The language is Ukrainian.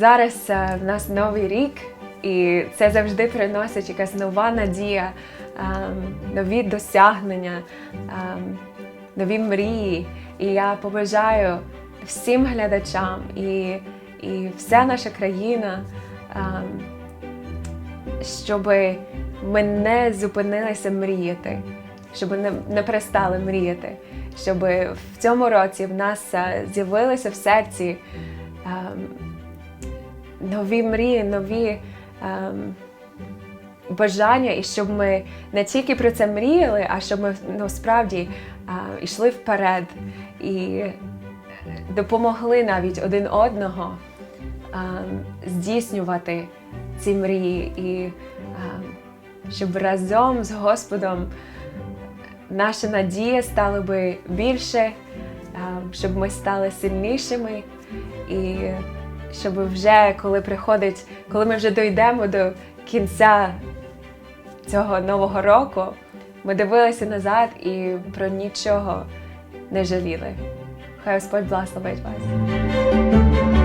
Зараз е, в нас новий рік, і це завжди приносить якась нова надія, ем, нові досягнення, ем, нові мрії. І я побажаю всім глядачам і, і вся наша країна, ем, щоб ми не зупинилися мріяти, щоб не, не перестали мріяти, щоб в цьому році в нас е, з'явилися в серці. ем, нові мрії, нові ем, бажання, і щоб ми не тільки про це мріяли, а щоб ми ну, справді е, йшли вперед і допомогли навіть один одного ем, здійснювати ці мрії, і ем, щоб разом з Господом наша надія стала би більше, ем, щоб ми стали сильнішими і щоб вже коли приходить, коли ми вже дійдемо до кінця цього нового року, ми дивилися назад і про нічого не жаліли. Хай Господь благословить вас.